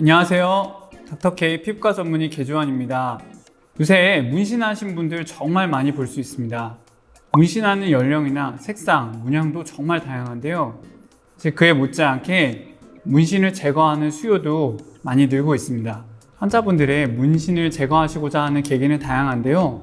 안녕하세요. 닥터케이 피부과 전문의 개주환입니다. 요새 문신하신 분들 정말 많이 볼 수 있습니다. 문신하는 연령이나 색상, 문양도 정말 다양한데요. 그에 못지않게 문신을 제거하는 수요도 많이 늘고 있습니다. 환자분들의 문신을 제거하시고자 하는 계기는 다양한데요.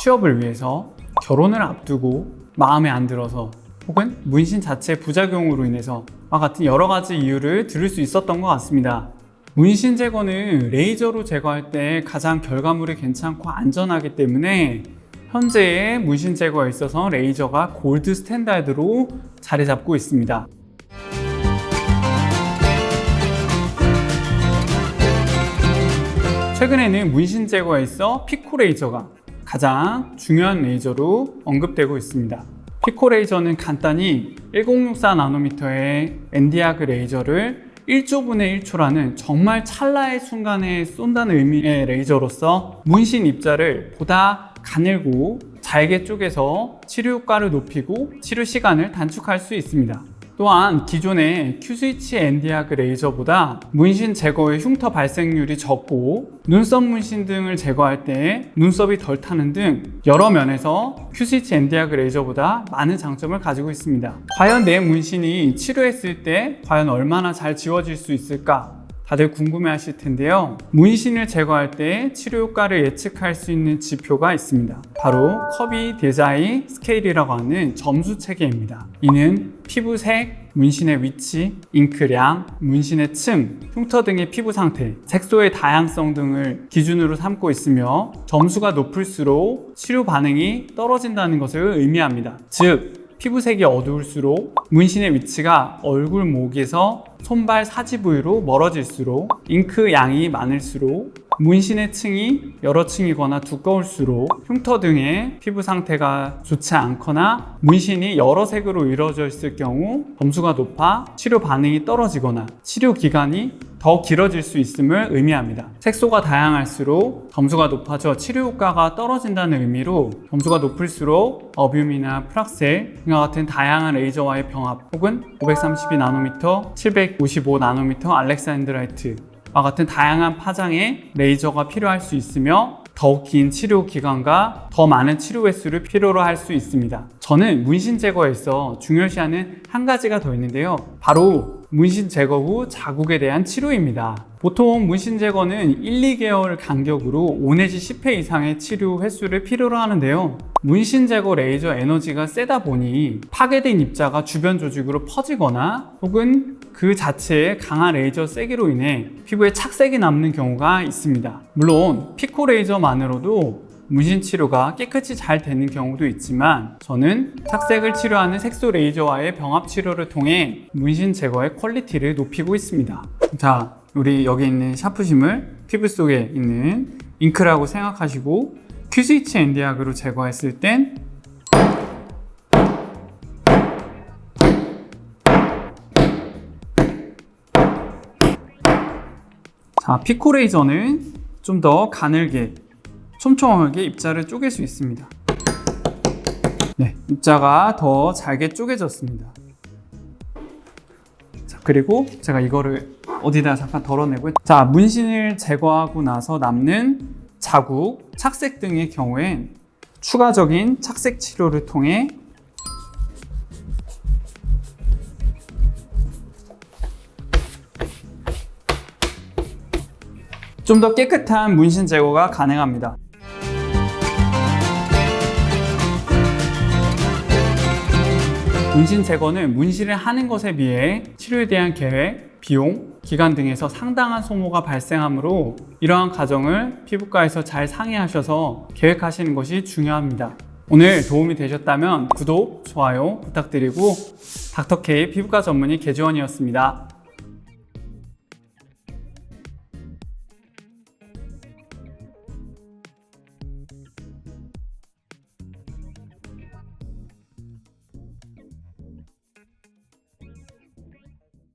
취업을 위해서, 결혼을 앞두고 마음에 안 들어서, 혹은 문신 자체 부작용으로 인해서 와 같은 여러 가지 이유를 들을 수 있었던 것 같습니다. 문신 제거는 레이저로 제거할 때 가장 결과물이 괜찮고 안전하기 때문에 현재의 문신 제거에 있어서 레이저가 골드 스탠다드로 자리 잡고 있습니다. 최근에는 문신 제거에 있어 피코 레이저가 가장 중요한 레이저로 언급되고 있습니다. 피코 레이저는 간단히 1064 나노미터의 엔디아그 레이저를 1조분의 1초라는 정말 찰나의 순간에 쏜다는 의미의 레이저로서 문신 입자를 보다 가늘고 잘게 쪼개서 치료 효과를 높이고 치료 시간을 단축할 수 있습니다. 또한 기존의 Q스위치 엔디아그 레이저보다 문신 제거의 흉터 발생률이 적고 눈썹 문신 등을 제거할 때 눈썹이 덜 타는 등 여러 면에서 Q스위치 엔디아그 레이저보다 많은 장점을 가지고 있습니다. 과연 내 문신이 치료했을 때 과연 얼마나 잘 지워질 수 있을까? 다들 궁금해 하실 텐데요. 문신을 제거할 때 치료 효과를 예측할 수 있는 지표가 있습니다. 바로 커비 디자인 스케일이라고 하는 점수 체계입니다. 이는 피부색, 문신의 위치, 잉크량, 문신의 층, 흉터 등의 피부 상태, 색소의 다양성 등을 기준으로 삼고 있으며 점수가 높을수록 치료 반응이 떨어진다는 것을 의미합니다. 즉, 피부색이 어두울수록 문신의 위치가 얼굴 목에서 손발 사지 부위로 멀어질수록 잉크 양이 많을수록 문신의 층이 여러 층이거나 두꺼울수록 흉터 등의 피부 상태가 좋지 않거나 문신이 여러 색으로 이루어져 있을 경우 점수가 높아 치료 반응이 떨어지거나 치료 기간이 더 길어질 수 있음을 의미합니다. 색소가 다양할수록 점수가 높아져 치료 효과가 떨어진다는 의미로 점수가 높을수록 어뷸이나 프락셀 등과 같은 다양한 레이저와의 병합 혹은 532 나노미터, 755 나노미터 알렉산드라이트 와 같은 다양한 파장의 레이저가 필요할 수 있으며 더욱 긴 치료 기간과 더 많은 치료 횟수를 필요로 할 수 있습니다. 저는 문신 제거에 있어 중요시하는 한 가지가 더 있는데요. 바로 문신 제거 후 자국에 대한 치료입니다. 보통 문신 제거는 1, 2개월 간격으로 5 내지 10회 이상의 치료 횟수를 필요로 하는데요. 문신 제거 레이저 에너지가 세다 보니 파괴된 입자가 주변 조직으로 퍼지거나 혹은 그 자체의 강한 레이저 세기로 인해 피부에 착색이 남는 경우가 있습니다. 물론 피코 레이저만으로도 문신 치료가 깨끗이 잘 되는 경우도 있지만 저는 착색을 치료하는 색소 레이저와의 병합 치료를 통해 문신 제거의 퀄리티를 높이고 있습니다. 자, 우리 여기 있는 샤프심을 피부 속에 있는 잉크라고 생각하시고 큐스위치 엔디약으로 제거했을 땐 자, 피코레이저는 좀 더 가늘게 촘촘하게 입자를 쪼갤 수 있습니다. 네, 입자가 더 잘게 쪼개졌습니다. 자, 그리고 제가 이거를 어디다 잠깐 덜어내고 자, 문신을 제거하고 나서 남는 자국, 착색 등의 경우엔 추가적인 착색 치료를 통해 좀 더 깨끗한 문신 제거가 가능합니다. 문신 제거는 문신을 하는 것에 비해 치료에 대한 계획, 비용, 기간 등에서 상당한 소모가 발생하므로 이러한 과정을 피부과에서 잘 상의하셔서 계획하시는 것이 중요합니다. 오늘 도움이 되셨다면 구독, 좋아요 부탁드리고 닥터케이 피부과 전문의 개주원이었습니다.